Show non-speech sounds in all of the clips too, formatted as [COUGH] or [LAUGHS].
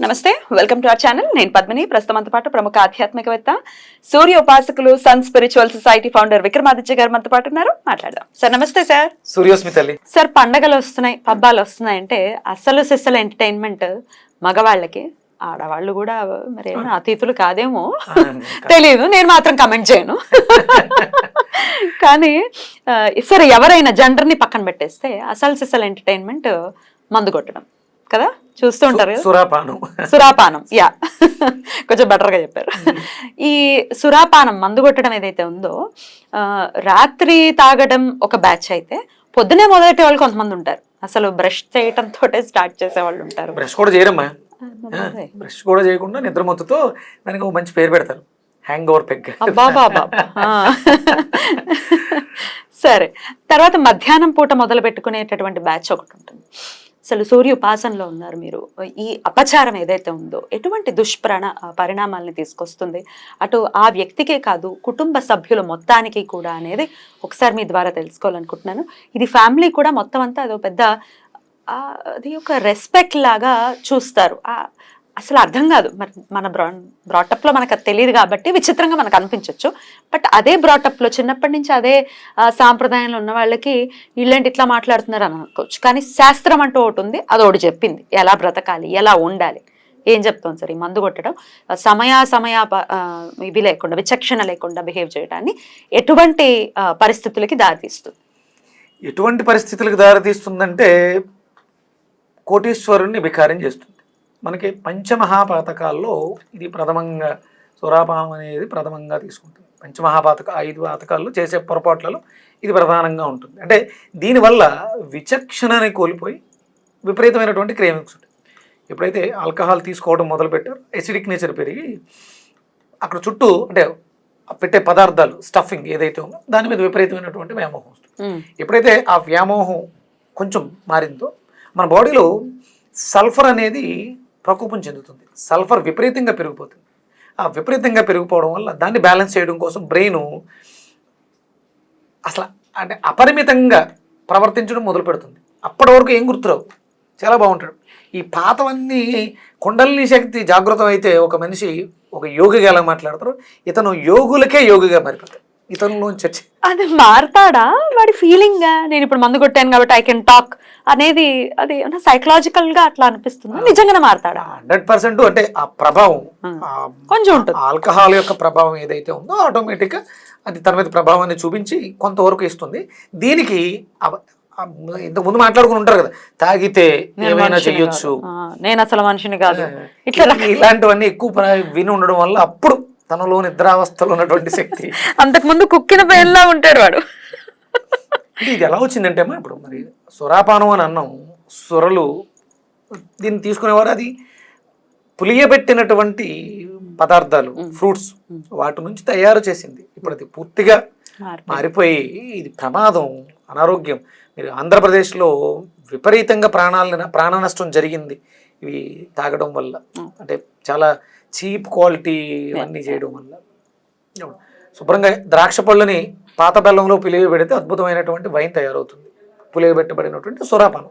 నమస్తే welcome to our channel. నేను పద్మిని. ప్రస్తుతం పాటు ప్రముఖ ఆధ్యాత్మికవేత్త సూర్య ఉపాసకులు sun spiritual society founder Vikramaditya garu మనతో పాటు ఉన్నారు. మాట్లాడదాం. సార్ నమస్తే సార్. సూర్యోస్మి తల్లి. సార్ పండగలు వస్తున్నాయి పబ్బాలు వస్తున్నాయి అంటే అసలు సిస్సలు ఎంటర్టైన్మెంట్ మగవాళ్ళకి ఆడవాళ్ళు కూడా మరి అతిథులు కాదేమో [LAUGHS] తెలియదు నేను మాత్రం కమెంట్ చేయను. [LAUGHS] కానీ సరే ఎవరైనా జెండర్ని పక్కన పెట్టేస్తే అసలు సిస్సలు ఎంటర్టైన్మెంట్ మందు కొట్టడం కదా? చూస్తూ ఉంటారు కదా? సురాపానం. సురాపానం యా. కొంచెం బెటర్గా చెప్పారు. [LAUGHS] ఈ సురాపానం మందు కొట్టడం ఏదైతే ఉందో రాత్రి తాగడం ఒక బ్యాచ్ అయితే పొద్దునే మొదలెట్టే వాళ్ళు కొంతమంది ఉంటారు. అసలు బ్రష్ చేయటం తోటే స్టార్ట్ చేసే వాళ్ళు ఉంటారు. బ్రష్ కూడా చేయరమ్మా. బ్రష్ కూడా చేయకుండా నిద్రమత్తుతో దానికి ఒక మంచి పేరు పెడతారు. హ్యాంగ్ ఓవర్ పెగ్ సరే. తర్వాత మధ్యాహ్నం పూట మొదలు పెట్టుకునేటటువంటి బ్యాచ్ ఒకటి ఉంటుంది. అసలు సూర్య ఉపాసనలో ఉన్నారు మీరు. ఈ అపచారం ఏదైతే ఉందో ఎటువంటి దుష్ప్రణ పరిణామాలని తీసుకొస్తుంది? అటు ఆ వ్యక్తికే కాదు కుటుంబ సభ్యుల మొత్తానికి కూడా అనేది ఒకసారి మీ ద్వారా తెలుసుకోవాలనుకుంటున్నాను. ఇది ఫ్యామిలీ కూడా మొత్తం అంతా అదో పెద్ద అది ఒక రెస్పెక్ట్ లాగా చూస్తారు. అసలు అర్థం కాదు. మరి మన బ్రా బ్రాటప్లో మనకు అది తెలియదు కాబట్టి విచిత్రంగా మనకు అనిపించవచ్చు బట్ అదే బ్రాటప్లో చిన్నప్పటి నుంచి అదే సాంప్రదాయంలో ఉన్న వాళ్ళకి వీళ్ళేంటి ఇట్లా మాట్లాడుతున్నారు అని అనుకోవచ్చు. కానీ శాస్త్రం అంటూ ఒకటి ఉంది. అది ఒకటి చెప్పింది. ఎలా బ్రతకాలి? ఎలా ఉండాలి? ఏం చెప్తాం సార్ ఈ మందు కొట్టడం? ఆ, సమయ సమయ ప- ఇవి లేకుండా విచక్షణ లేకుండా బిహేవ్ చేయడాన్ని ఎటువంటి పరిస్థితులకి దారితీస్తుంది? ఎటువంటి పరిస్థితులకు దారితీస్తుందంటే కోటీశ్వరుణ్ణి బికారం చేస్తుంది. మనకి పంచమహాపాతకాల్లో ఇది ప్రథమంగా సురాపానం అనేది ప్రథమంగా తీసుకుంటుంది. పంచమహాపాతక ఐదు పాతకాల్లో చేసే పొరపాట్లలో ఇది ప్రధానంగా ఉంటుంది. అంటే దీనివల్ల విచక్షణని కోల్పోయి విపరీతమైనటువంటి క్రేమింగ్స్ ఉంటాయి. ఎప్పుడైతే ఆల్కహాల్ తీసుకోవడం మొదలుపెట్టారో ఎసిడిక్ నేచర్ పెరిగి అక్కడ చుట్టూ అంటే పెట్టే పదార్థాలు స్టఫింగ్ ఏదైతే ఉందో దాని మీద విపరీతమైనటువంటి వ్యామోహం వస్తుంది. ఎప్పుడైతే ఆ వ్యామోహం కొంచెం మారిందో మన బాడీలో సల్ఫర్ అనేది ప్రకోపం చెందుతుంది. సల్ఫర్ విపరీతంగా పెరిగిపోతుంది. ఆ విపరీతంగా పెరిగిపోవడం వల్ల దాన్ని బ్యాలెన్స్ చేయడం కోసం బ్రెయిన్ అసలు అంటే అపరిమితంగా ప్రవర్తించడం మొదలు పెడుతుంది. అప్పటి వరకు ఏం గుర్తురావు? చాలా బాగుంటాడు. ఈ పాతవన్నీ కుండలిని శక్తి జాగృతం అయితే ఒక మనిషి ఒక యోగిగా ఎలా మాట్లాడతారు? ఇతను యోగులకే యోగిగా మారిపోతాడు. ఇతను చర్చ. అది మారతాడా? వాడి ఫీలింగ్ నేను ఇప్పుడు మందు కొట్టాను కాబట్టి ఐ కెన్ టాక్ అనేది అది సైకలాజికల్గా అట్లా అనిపిస్తుంది? నిజంగానే మారతాడా? హండ్రెడ్ పర్సెంట్ అంటే ఆ ప్రభావం కొంచెం ఉంటుంది. ఆల్కహాల్ యొక్క ప్రభావం ఏదైతే ఉందో ఆటోమేటిక్గా అది తన మీద ప్రభావాన్ని చూపించి కొంతవరకు ఇస్తుంది. దీనికి ఇంతకు ముందు మాట్లాడుకుని ఉంటారు కదా తాగితే నేను ఏమైనా చెయ్యొచ్చు. నేను అసలు మనిషిని కాదు. ఇట్లా ఇలాంటివన్నీ ఎక్కువ విని ఉండడం వల్ల అప్పుడు తనలో నిద్రావస్థలో ఉన్నటువంటి శక్తి. [LAUGHS] అంతకు ముందు కుక్కిన పేర్లా ఉంటాడు వాడు. ఇది ఎలా వచ్చిందంటే అమ్మా ఇప్పుడు మరి సురాపానం అని అన్నాం. సురలు దీన్ని తీసుకునేవారు అది పులియబెట్టినటువంటి పదార్థాలు ఫ్రూట్స్. వాటి నుంచి తయారు చేసింది. ఇప్పుడు అది పూర్తిగా. మారిపోయి ఇది ప్రమాదం అనారోగ్యం. మీరు ఆంధ్రప్రదేశ్లో విపరీతంగా ప్రాణాల ప్రాణ నష్టం జరిగింది. ఇవి తాగడం వల్ల. అంటే చాలా చీప్ క్వాలిటీ ఇవన్నీ చేయడం వల్ల. శుభ్రంగా ద్రాక్ష పళ్ళని పాత బెల్లంలో పులియ పెడితే అద్భుతమైనటువంటి వైన్ తయారవుతుంది. పులియబెట్టబడినటువంటి సురాపానం.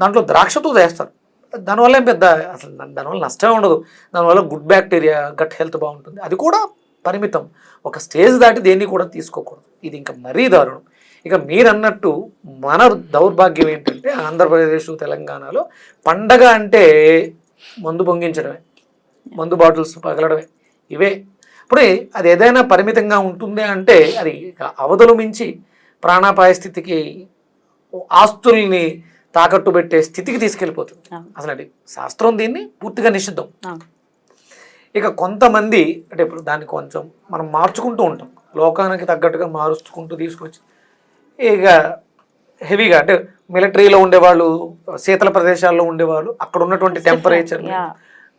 దాంట్లో ద్రాక్షతో చేస్తారు దానివల్ల ఏం పెద్ద అసలు దాని- దానివల్ల నష్టమే ఉండదు. దానివల్ల గుడ్ బ్యాక్టీరియా గట్ హెల్త్ బాగుంటుంది. అది కూడా పరిమితం. ఒక స్టేజ్ దాటి దేన్ని కూడా తీసుకోకూడదు. ఇది ఇంకా మరీ దారుణం. ఇక మీరు అన్నట్టు మన దౌర్భాగ్యం ఏంటంటే ఆంధ్రప్రదేశ్ తెలంగాణలో పండగ అంటే మందు పొంగించడమే. మందు బాటిల్స్ పగలడమే ఇవే ఇప్పుడే అది ఏదైనా పరిమితంగా ఉంటుంది అంటే అది ఇక అవధులు మించి ప్రాణాపాయ స్థితికి ఆస్తుల్ని తాకట్టు పెట్టే స్థితికి తీసుకెళ్ళిపోతుంది. అసలు అది శాస్త్రం దీన్ని పూర్తిగా నిషిద్ధం. ఇక కొంతమంది అంటే ఇప్పుడు దాన్ని కొంచెం మనం మార్చుకుంటూ ఉంటాం లోకానికి తగ్గట్టుగా మారుచుకుంటూ తీసుకొచ్చి ఇక హెవీగా అంటే మిలిటరీలో ఉండేవాళ్ళు శీతల ప్రదేశాల్లో ఉండేవాళ్ళు అక్కడ ఉన్నటువంటి టెంపరేచర్.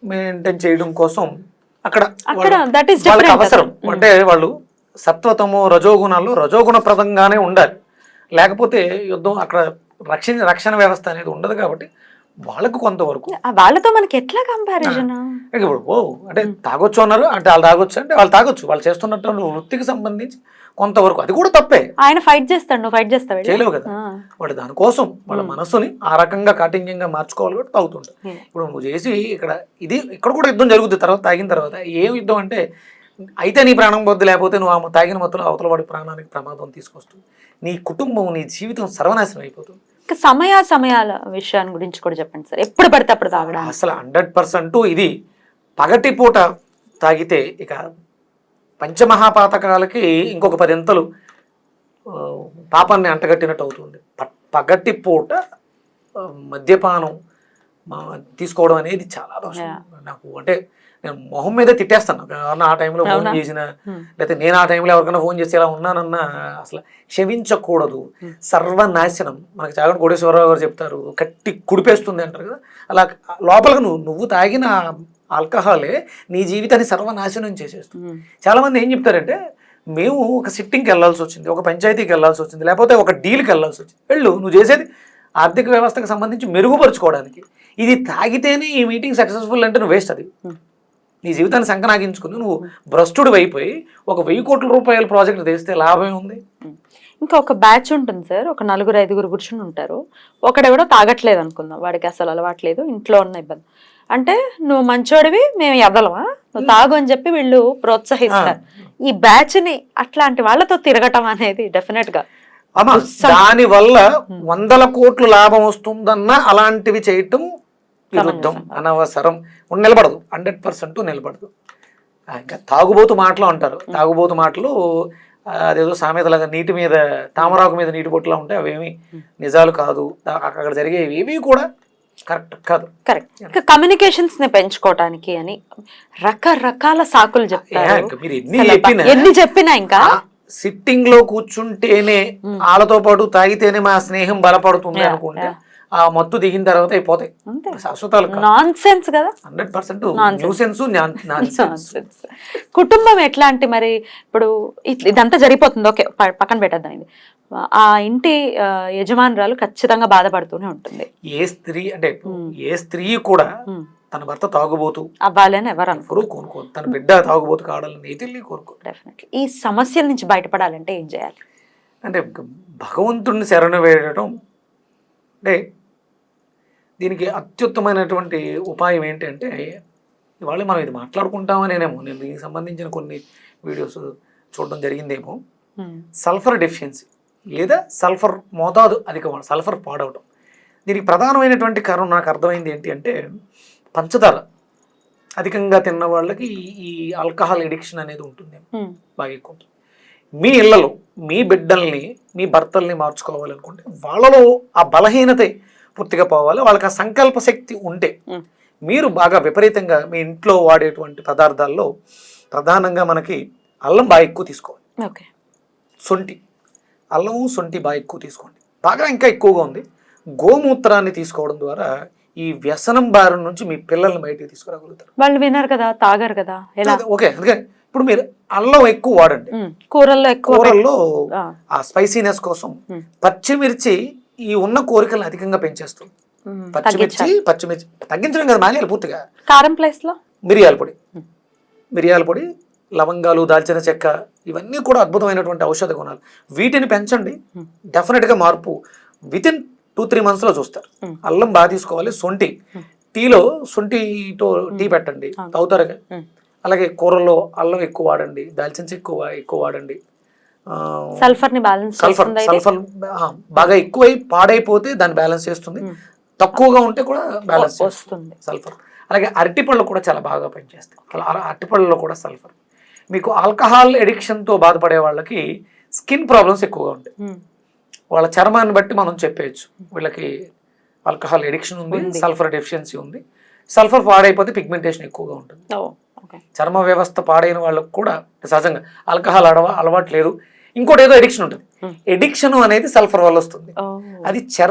మెయింటైన్ చేయడం కోసం అక్కడ వాళ్ళకి అవసరం. అంటే వాళ్ళు సత్వతమో రజోగుణాల్లో రజోగుణ ప్రదంగానే ఉండాలి. లేకపోతే యుద్ధం అక్కడ రక్షణ రక్షణ వ్యవస్థ అనేది ఉండదు కాబట్టి వాళ్ళకు కొంతవరకు వాళ్ళతో మనకి ఎట్లా కంపారిజన్ ఇప్పుడు ఓ అంటే తాగొచ్చు అన్నారు అంటే వాళ్ళు తాగొచ్చు అంటే వాళ్ళు తాగొచ్చు. వాళ్ళు చేస్తున్నటువంటి వృత్తికి సంబంధించి కొంతవరకు అది కూడా తప్పే. ఆయన ఫైట్ చేస్తాడు నువ్వు ఫైట్ చేస్తావు చేయలేవు కదా. వాడు దానికోసం వాళ్ళ మనస్సుని ఆ రకంగా కాఠిన్యంగా మార్చుకోవాలి కూడా తాగుతుంటారు ఇప్పుడు నువ్వు చేసి ఇక్కడ ఇది ఇక్కడ కూడా యుద్ధం జరుగుతుంది తర్వాత తాగిన తర్వాత. ఏం యుద్ధం అంటే అయితే నీ ప్రాణం పొద్దు లేకపోతే నువ్వు ఆ తాగిన మొత్తంలో అవతల వాడి ప్రాణానికి ప్రమాదం తీసుకొస్తుంది. నీ కుటుంబం నీ జీవితం సర్వనాశనం అయిపోతుంది. సమయ సమయాల విషయాన్ని గురించి కూడా చెప్పండి సార్. ఎప్పుడు పడితే అప్పుడు తాగడానికి. అసలు హండ్రెడ్ పర్సెంట్ ఇది. పగటిపూట తాగితే ఇక పంచమహాపాతకాలకి ఇంకొక పదింతలు పాపాన్ని అంటగట్టినట్టు అవుతుంది. ప- పగటి పూట మద్యపానం తీసుకోవడం అనేది చాలా దోషం నాకు అంటే నేను మొహం మీద తిట్టేస్తాను. ఎవరన్నా ఆ టైంలో ఫోన్? చేసిన. లేకపోతే నేను ఆ టైంలో ఎవరికైనా ఫోన్ చేసి ఇలా ఉన్నానన్నా అసలు క్షమించకూడదు. సర్వనాశనం. మనకి చాగంటి కోటేశ్వరరావు గారు చెప్తారు కట్టి కుడిపేస్తుంది అంటారు కదా. అలా లోపలికి నువ్వు నువ్వు తాగిన ఆల్కహాలే నీ జీవితాన్ని సర్వనాశనం చేసేస్తుంది. ఉమ్. చాలా మంది ఏం చెప్తారంటే మేము ఒక సిట్టింగ్కి వెళ్ళాల్సి వచ్చింది ఒక పంచాయతీకి వెళ్ళాల్సి వచ్చింది లేకపోతే ఒక డీల్కి వెళ్ళాల్సి వచ్చింది. వెళ్ళు నువ్వు చేసేది ఆర్థిక వ్యవస్థకు సంబంధించి మెరుగుపరుచుకోవడానికి. ఇది తాగితేనే ఈ మీటింగ్ సక్సెస్ఫుల్ అంటే నువ్వు వేస్ట్ అది. నీ జీవితాన్ని సంకనాగించుకుని నువ్వు భ్రష్టుడు అయిపోయి ఒక వెయ్యి కోట్ల రూపాయల ప్రాజెక్ట్ తెస్తే లాభం ఉంది. ఇంకా ఒక బ్యాచ్ ఉంటుంది సార్ ఒక నలుగురు ఐదుగురు కూర్చుని ఉంటారు. ఒకడెవడో తాగట్లేదు అనుకుందాం వాడికి అసలు అలవాట్లేదు ఇంట్లో ఉన్న ఇబ్బంది. అంటే నువ్వు మంచోడివి మేము ఎదలవా నువ్వు తాగు అని చెప్పి వీళ్ళు ప్రోత్సహిస్తారు. ఈ బ్యాచ్ని అట్లాంటి వాళ్ళతో తిరగటం అనేది డెఫినెట్గా దాని వల్ల వందల కోట్లు లాభం వస్తుందన్న అలాంటివి చేయటం విరుద్ధం అనవసరం. నిలబడదు. హండ్రెడ్ పర్సెంట్ నిలబడదు. ఇంకా తాగుబోతు మాటలు అంటారు. తాగుబోతు మాటలు అదేదో సామెతలాగా నీటి మీద తామరాకు మీద నీటి బొట్టులా ఉంటాయి. అవేమి నిజాలు కాదు. అక్కడ జరిగేవి ఏవి కూడా కరెక్ట్ కాదు. కరెక్ట్. ఇంకా కమ్యూనికేషన్స్ని పెంచుకోవటానికి అని రకరకాల సాకులు చెప్తారు ఎన్ని చెప్పినా ఎన్ని చెప్పినా ఇంకా? సిట్టింగ్లో కూర్చుంటేనే వాళ్ళతో పాటు తాగితేనే మా స్నేహం బలపడుతుంది అనుకుంటే ఆ మత్తు దిగిన తర్వాత అయిపోతాయి. శాశ్వతాలు నాన్ సెన్స్ కదా. Hundred percent. న్యూసెన్స్. కుటుంబం ఎట్లాంటి మరి? ఇప్పుడు ఇదంతా జరిగిపోతుంది. ఓకే పక్కన పెట్టద్దాం ఇది. ఆ ఇంటి యజమానురాలు ఖచ్చితంగా బాధపడుతూనే ఉంటుంది. ఏ స్త్రీ అంటే ఏ స్త్రీ కూడా. తన భర్త తాగుబోతు అవ్వాలి అని ఎవరు అనుకో ఎవరు కోరుకోరు. తన బిడ్డ తాగుబోతు కావాలని కోరుకో డెఫినెట్లీ ఈ సమస్యల నుంచి బయటపడాలంటే ఏం చేయాలి? అంటే భగవంతుడిని శరణు వేయడం అంటే దీనికి అత్యుత్తమైనటువంటి ఉపాయం ఏంటంటే ఇవాళ మనం ఇది మాట్లాడుకుంటామనేనేమో నేను దీనికి సంబంధించిన కొన్ని వీడియోస్ చూడడం జరిగిందేమో. సల్ఫర్ డెఫిషియన్సీ లేదా సల్ఫర్ మోతాదు అధికం సల్ఫర్ పాడవటం దీనికి ప్రధానమైనటువంటి కారణం నాకు అర్థమైంది ఏంటి అంటే పంచదార అధికంగా తిన్న వాళ్ళకి ఈ- ఆల్కహాల్ ఎడిక్షన్ అనేది ఉంటుంది. బాగా ఎక్కువ. మీ ఇళ్ళలో మీ బిడ్డల్ని మీ భర్తల్ని మార్చుకోవాలనుకుంటే వాళ్ళలో ఆ బలహీనత పూర్తిగా పోవాలి వాళ్ళకి ఆ సంకల్ప శక్తి ఉంటే. మీరు బాగా విపరీతంగా మీ ఇంట్లో వాడేటువంటి పదార్థాల్లో ప్రధానంగా మనకి అల్లం బాగా ఎక్కువ తీసుకోవాలి ఓకే సొంటి అల్లము సొంటి బాగా ఎక్కువ తీసుకోండి బాగా ఇంకా ఎక్కువగా ఉంది గోమూత్రాన్ని తీసుకోవడం ద్వారా ఈ వ్యసనం బారి నుంచి మీ పిల్లల్ని బయటికి తీసుకురాగలుగుతారు వాళ్ళు వినరు కదా తాగరు కదా ఓకే అందుకని ఇప్పుడు మీరు అల్లం ఎక్కువ వాడండి. కూరల్లో ఎక్కువ కూరల్లో ఆ. స్పైసీనెస్ కోసం. పచ్చిమిర్చి ఈ ఉన్న కోరికలను అధికంగా పెంచేస్తుంది ఉమ్. పచ్చిమిర్చి పచ్చిమిర్చి తగ్గించడం కదా మానేయాలి పూర్తిగా కారం ప్లేస్లో మిరియాల పొడి. మిరియాల పొడి లవంగాలు దాల్చిన చెక్క ఇవన్నీ కూడా అద్భుతమైనటువంటి ఔషధ గుణాలు వీటిని పెంచండి ఉమ్. డెఫినెట్గా మార్పు విత్ ఇన్ టూ త్రీ మంత్స్లో చూస్తారు. అల్లం బాగా తీసుకోవాలి సొంటి. టీలో సొంటితో టీ పెట్టండి. తాగుతారు. అలాగే కూరల్లో అల్లం ఎక్కువ వాడండి దాల్చిన చెక్క ఎక్కువ ఎక్కువ వాడండి సల్ఫర్ని బ్యాలెన్స్ సల్ఫర్ సల్ఫర్ బాగా ఎక్కువై పాడైపోతే దాన్ని బ్యాలెన్స్ చేస్తుంది. తక్కువగా ఉంటే కూడా బ్యాలెన్స్ చేస్తుంది వస్తుంది. సల్ఫర్. అలాగే అరటిపళ్ళు కూడా చాలా బాగా పనిచేస్తాయి. అరటిపళ్ళలో కూడా సల్ఫర్. మీకు ఆల్కహాల్ ఎడిక్షన్తో బాధపడే వాళ్ళకి స్కిన్ ప్రాబ్లమ్స్ ఎక్కువగా ఉంటాయి. వాళ్ళ చర్మాన్ని బట్టి మనం చెప్పేయచ్చు. వీళ్ళకి ఆల్కహాల్ ఎడిక్షన్ ఉంది. సల్ఫర్ డెఫిషియన్సీ ఉంది. సల్ఫర్ పాడైపోతే పిగ్మెంటేషన్ ఎక్కువగా ఉంటుంది. చర్మ వ్యవస్థ పాడైన వాళ్ళకు కూడా సహజంగా ఆల్కహాల్ అడవ అలవాటు లేదు. ఇంకోటి ఏదో ఎడిక్షన్ ఉంటుంది. Hmm. ఎడిక్షన్ అనేది సల్ఫర్ వల్ల వస్తుంది. ఓ అది చర్మ